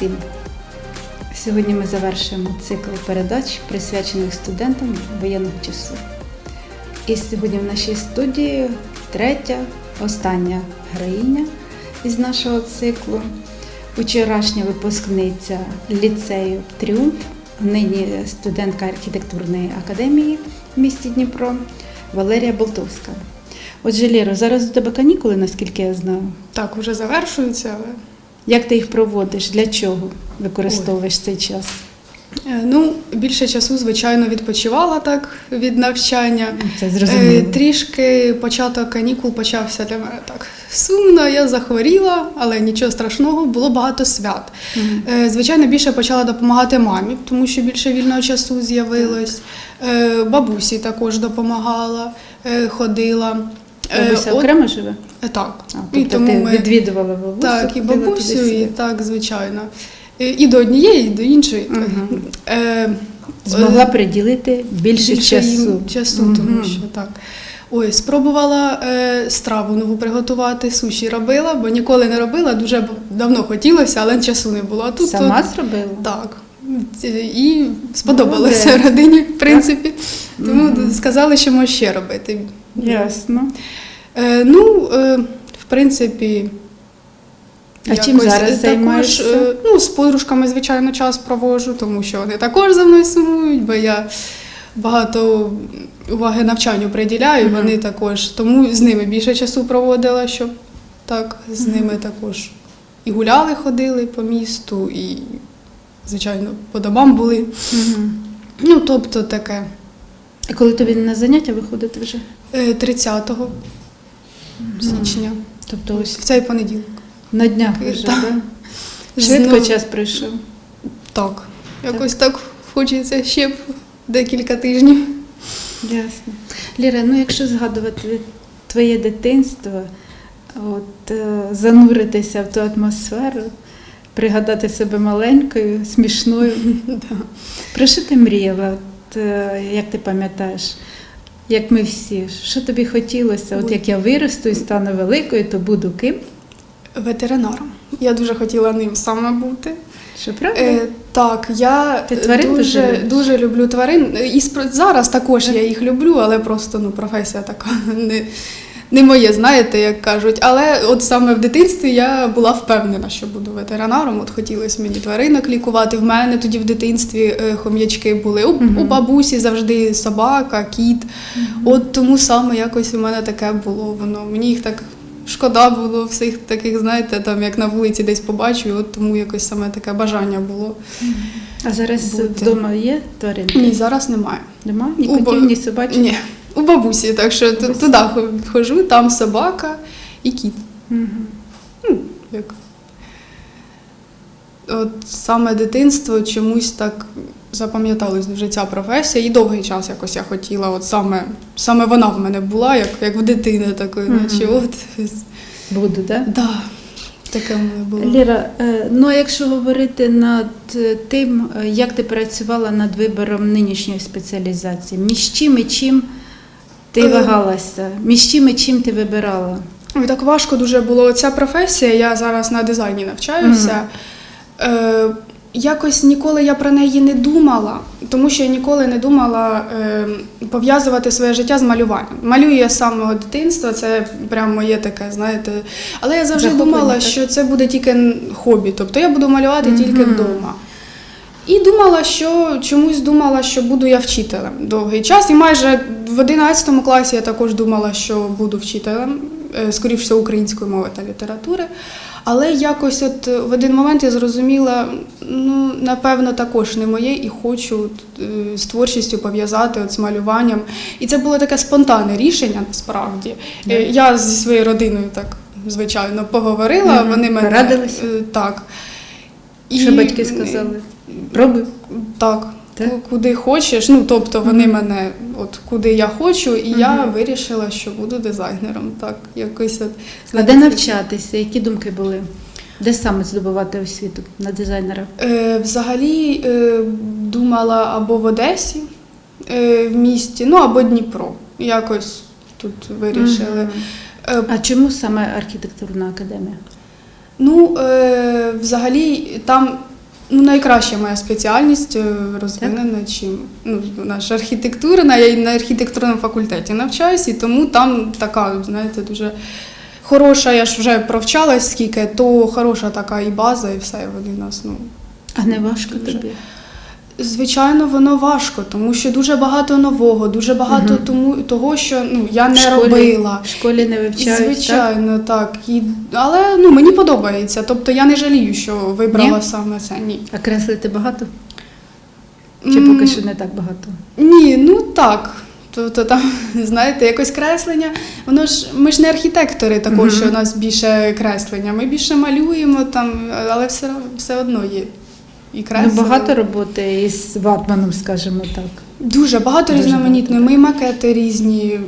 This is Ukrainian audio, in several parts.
всім! Сьогодні ми завершуємо цикл передач, присвячених студентам воєнного часу. І сьогодні в нашій студії третя, остання героїня із нашого циклу, вчорашня випускниця ліцею Тріумф, нині студентка архітектурної академії в місті Дніпро Валерія Болтовська. Отже, Лєро, зараз у тебе канікули, наскільки я знаю. Так, вже завершується, але Як ти їх проводиш? Для чого використовуєш цей час? е, ну, більше часу, звичайно, відпочивала так від навчання. Це Е, зрозуміло. Трішки початок канікул почався для мене так сумно. Я захворіла, але нічого страшного, було багато свят. Е, Звичайно, більше почала допомагати мамі, тому що більше вільного часу з'явилось. Е, Бабусі також допомагала, е, Е, Бабуся от- окремо живе? е, Так. А, тобто ти відвідувала бабусю? Так, і ходила бабусю, туди-сюди. і так, звичайно. І і до однієї, і до іншої. Так. Мгм. Е, Змогла приділити більше, часу. їм часу, Мгм. тому що так. Ой, спробувала е, страву нову приготувати, суші робила, бо ніколи не робила, дуже б- давно хотілося, але часу не було. А тут Сама от- зробила? так. І сподобалося Молодець. родині, в принципі. Тому сказали, що можна ще робити. Ясно. Е, ну, е, в принципі. А чим зараз займаєшся? Також, е, ну, з подружками, звичайно, час проводжу, тому що вони також за мною сумують, бо я багато уваги навчанню приділяю, Мгм. вони також. Тому з ними більше часу проводила, щоб так, з ними також і гуляли, ходили по місту, і, звичайно, по домам були. Мгм. Ну, тобто таке. А коли тобі на заняття виходити вже? Е, 30 січня, Тобто ось в цей понеділок. на днях Е, вже, так. да? Швидко Знову- час пройшов. Так. Якось так хочеться ще б декілька тижнів. Ясно. Ліра, ну якщо згадувати твоє дитинство, от е, зануритися в ту атмосферу, пригадати себе маленькою, смішною. Про що ти мріяла, от, е, як ти пам'ятаєш? Як ми всі, що тобі хотілося? От як я виросту і стану великою, то буду ким? Ветеринаром. Я дуже хотіла ним саме бути. Що правда? Е, так, я Ти тварин дуже дуже, дуже люблю тварин. І зараз також я їх люблю, але просто ну, професія така не, не моє, знаєте, як кажуть. Але от саме в дитинстві я була впевнена, що буду ветеринаром. От хотілося мені тваринок лікувати. В мене тоді в дитинстві е, хом'ячки були. У, у бабусі завжди собака, кіт. От тому саме якось у мене таке було. Воно мені їх так шкода було всіх таких, знаєте, там як на вулиці десь побачу, і от тому якось саме таке бажання було. а зараз бути. вдома є тваринки? Ні, зараз немає. Нема? Ні котів, ні собачок? Ні, у бабусі, так що Бабусі. туди хо- ходжу, там собака і кіт. Мгм. Ну, як. От саме дитинство чомусь так запам'яталось дуже ця професія, і довгий час якось я хотіла. От саме, саме вона в мене була, як, як в дитини такої, Мгм. наче от. Буду, так? Да? Да, таке мене було. Ліра, е, ну а якщо говорити над е, тим, е, як ти працювала над вибором нинішньої спеціалізації, між чим і чим ти Е. вагалася? Між чим і чим ти вибирала? Ой, так важко дуже було. Ця професія, я зараз на дизайні навчаюся. Е, якось ніколи я про неї не думала, тому що я ніколи не думала е, пов'язувати своє життя з малюванням. Малюю я з самого дитинства, це прям моє таке, знаєте. Але я завжди думала, так? що це буде тільки хобі, тобто я буду малювати тільки вдома. І думала, що чомусь думала, що буду я вчителем довгий час. І майже в 11 класі я також думала, що буду вчителем, е, скоріш всього, української мови та літератури. Але якось от е, в один момент я зрозуміла, ну, напевно, також не моє, і хочу е, з творчістю пов'язати, от, з малюванням. І це було таке спонтанне рішення насправді. Е, Я зі своєю родиною так, звичайно, поговорила, Мгм. вони мене Порадилися? е, так. Що батьки сказали? Пробуй. Так, Так? куди хочеш. Ну, тобто вони Мгм. мене, от куди я хочу, і я вирішила, що буду дизайнером. Так, якось от А де навчатися? Які думки були? Де саме здобувати освіту на дизайнера? Е, взагалі е, думала або в Одесі е, в місті, ну або Дніпро. Якось тут вирішили. Мгм. Е, А чому саме архітектурна академія? Ну, е, взагалі, там Ну, найкраща моя спеціальність е, розвинена, чим ну, наша архітектурна. Я на архітектурному факультеті навчаюся, і тому там така, знаєте, дуже хороша, я ж вже провчалась скільки, то хороша така і база, і все, і вони нас, ну. А не важко Дуже. тобі? Звичайно, воно важко, тому що дуже багато нового, дуже багато Мгм. тому, того, що ну, я В не школі- робила. В школі не вивчають. Звичайно, так. І, але ну, мені подобається. Тобто я не жалію, що вибрала Ні? саме це. Ні. А креслити багато? Чи поки що не так багато? Ні, ну так. Тобто там, знаєте, якось креслення. Воно ж ми ж не архітектори також, Мгм. що у нас більше креслення. Ми більше малюємо там, але все, все одно є. І Ну, багато роботи із ватманом, скажімо так. Дуже багато Дуже різноманітно. Ми і макети різні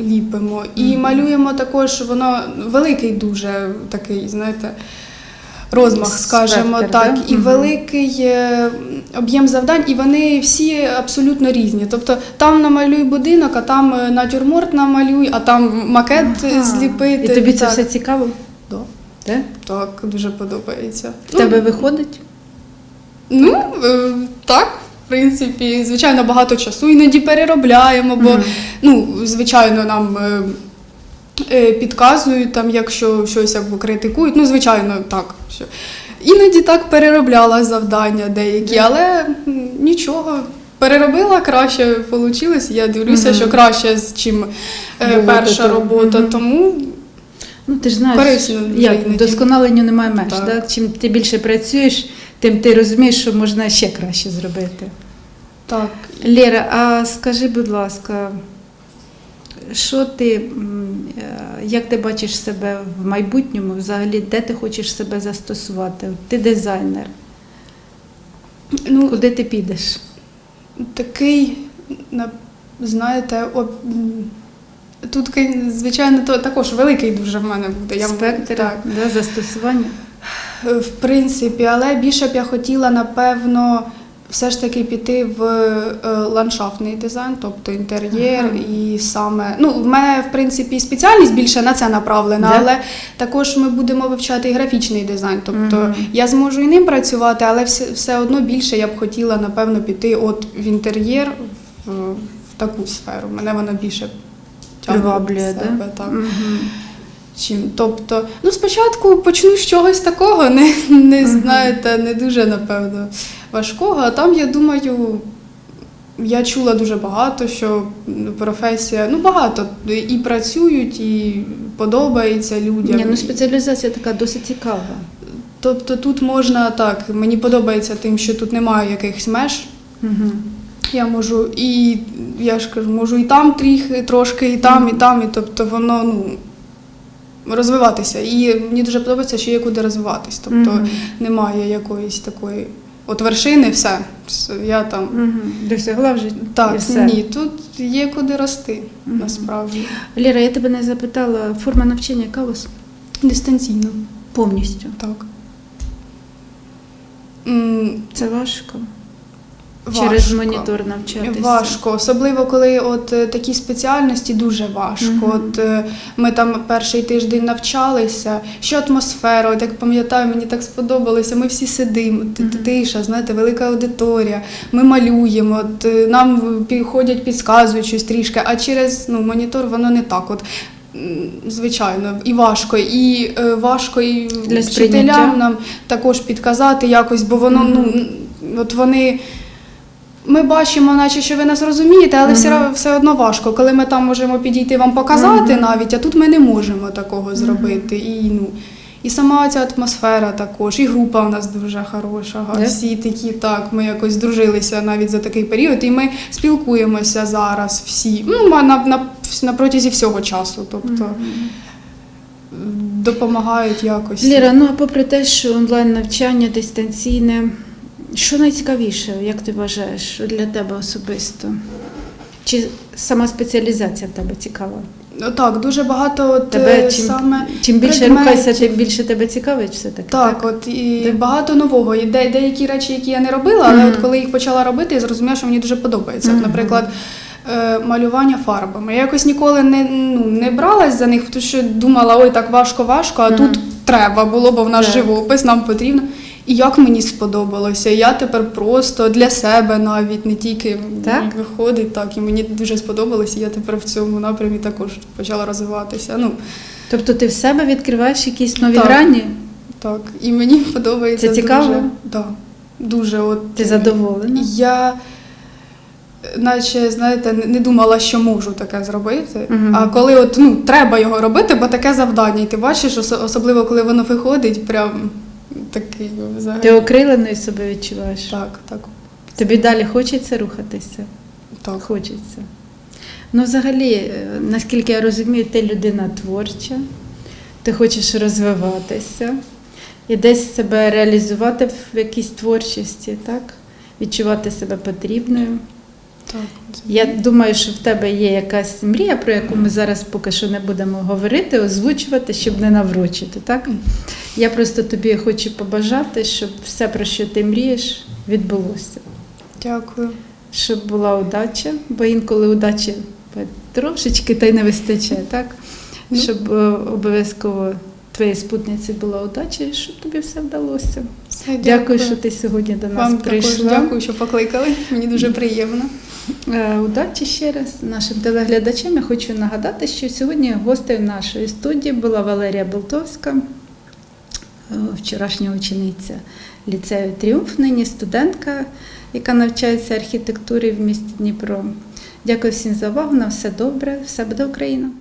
ліпимо і Мгм. малюємо також. Воно великий дуже такий, знаєте. Розмах, Спектр, скажімо да? так, і Мгм. великий об'єм завдань, і вони всі абсолютно різні. Тобто там намалюй будинок, а там е, натюрморт намалюй, а там макет е, Ага. зліпити. І тобі це все цікаво? Да. Так? Так, дуже подобається. В тебе виходить? Ну, е, так, в принципі, звичайно, багато часу іноді переробляємо, бо, Мгм. ну, звичайно, нам е, е, підказують, там, якщо щось якби критикують. Ну, звичайно, так. Що. Іноді так переробляла завдання деякі, але нічого. Переробила краще вийшло. Я дивлюся, Мгм. що краще, чим Було перша того. робота. Мгм. Тому Ну, ти ж знаєш, Корисно як вдосконаленню немає меж. Так. Да? Чим ти більше працюєш, тим ти розумієш, що можна ще краще зробити. так. Лера, а скажи, будь ласка, що ти, е, як ти бачиш себе в майбутньому, взагалі, де ти хочеш себе застосувати? Ти дизайнер, Ну, куди ти підеш? Такий, знаєте, об... тут, звичайно, то також великий дуже в мене буде. Я, так, да, застосування? В принципі, але більше б я хотіла, напевно, все ж таки піти в е, ландшафтний дизайн, тобто інтер'єр Ага. і саме. Ну, в мене, в принципі, спеціальність більше на це направлена, Да? але також ми будемо вивчати і графічний дизайн. Тобто Мгм. я зможу і ним працювати, але все, все одно більше я б хотіла, напевно, піти от в інтер'єр в, в таку сферу. Мене вона більше Приваблює, себе, да? так. Мгм. Чим, тобто, ну спочатку почну з чогось такого, не, не знаєте, не дуже напевно важкого. А там я думаю, я чула дуже багато, що професія, ну багато і працюють, і подобається людям. Ні, ну спеціалізація така досить цікава. Тобто тут можна так, мені подобається тим, що тут немає якихось меж. Угу. Я можу і я ж кажу, можу і там тріх, трошки, і там, і там, і тобто воно ну розвиватися. І мені дуже подобається, що є куди розвиватись. Тобто Мгм. немає якоїсь такої от вершини, все. Я там. Угу. Досягла вже і Так, все. ні, тут є куди рости, Мгм. насправді. Ліра, я тебе не запитала, форма навчання яка у вас? Дистанційно, Повністю. так. Це важко. Важко. Через монітор навчатися. Важко, особливо коли от е, такі спеціальності дуже важко. Мгм. От е, ми там перший тиждень навчалися, що атмосфера, от як пам'ятаю, мені так сподобалося. Ми всі сидимо, т- Мгм. тиша, знаєте, велика аудиторія. Ми малюємо, от, е, нам підходять, підказують щось трішки, а через ну, монітор воно не так. От м, Звичайно, і важко, і е, важко і Для сприйняття. вчителям нам також підказати якось, бо воно ну от вони. Ми бачимо, наче що ви нас розумієте, але все, все одно важко, коли ми там можемо підійти вам показати навіть, а тут ми не можемо такого зробити. І, ну, і сама ця атмосфера також, і група в нас дуже хороша. Да? Всі такі, так, ми якось здружилися навіть за такий період, і ми спілкуємося зараз всі, ну, на, на, на, на протязі всього часу. Тобто допомагають якось. Ліра, ну а попри те, що онлайн навчання дистанційне, що найцікавіше, як ти вважаєш, для тебе особисто? Чи сама спеціалізація в тебе цікава? Ну, Так, дуже багато от, Тебе е, чим, саме. чим більше предметів. рухайся, тим більше тебе цікавить все-таки. Так, от і Так. багато нового. І де, деякі речі, які я не робила, але Мгм. от коли їх почала робити, я зрозуміла, що мені дуже подобається. От, Мгм. наприклад, е, малювання фарбами. Я якось ніколи не, ну, не бралась за них, тому що думала, ой, так важко, важко, а Мгм. тут треба було, бо в нас Так. живопис, нам потрібно. І як мені сподобалося. Я тепер просто для себе навіть не тільки Так? виходить, так і мені дуже сподобалося. і Я тепер в цьому напрямі також почала розвиватися. Ну Тобто ти в себе відкриваєш якісь нові Так. грані? так, і мені подобається. Це цікаво? Дуже, да, дуже от Ти задоволена? Я, наче, знаєте, не- думала, що можу таке зробити. Мгм. А коли от, ну, треба його робити, бо таке завдання, і ти бачиш, особливо коли воно виходить, прям такий взагалі. Ти окриленою себе відчуваєш? Так, так, Тобі далі хочеться рухатися? так. Хочеться. Ну, взагалі, е, наскільки я розумію, ти людина творча, ти хочеш розвиватися і десь себе реалізувати в якійсь творчості, так? Відчувати себе потрібною. так. Я думаю, що в тебе є якась мрія, про яку ми зараз поки що не будемо говорити, озвучувати, щоб не наврочити. Так? Я просто тобі хочу побажати, щоб все, про що ти мрієш, відбулося. Дякую. Щоб була удача, бо інколи удачі трошечки та й не вистачає, так? Ну. Щоб е, обов'язково твоїй спутниці була удача і щоб тобі все вдалося. Все, Дякую, що ти сьогодні до нас Вам також прийшла. дякую, що покликали. Мені дуже приємно. Е, Удачі ще раз нашим телеглядачам. Я хочу нагадати, що сьогодні гостею нашої студії була Валерія Болтовська, вчорашня учениця ліцею Тріумф, нині студентка, яка навчається архітектурі в місті Дніпро. Дякую всім за увагу. На все добре. Все буде Україна!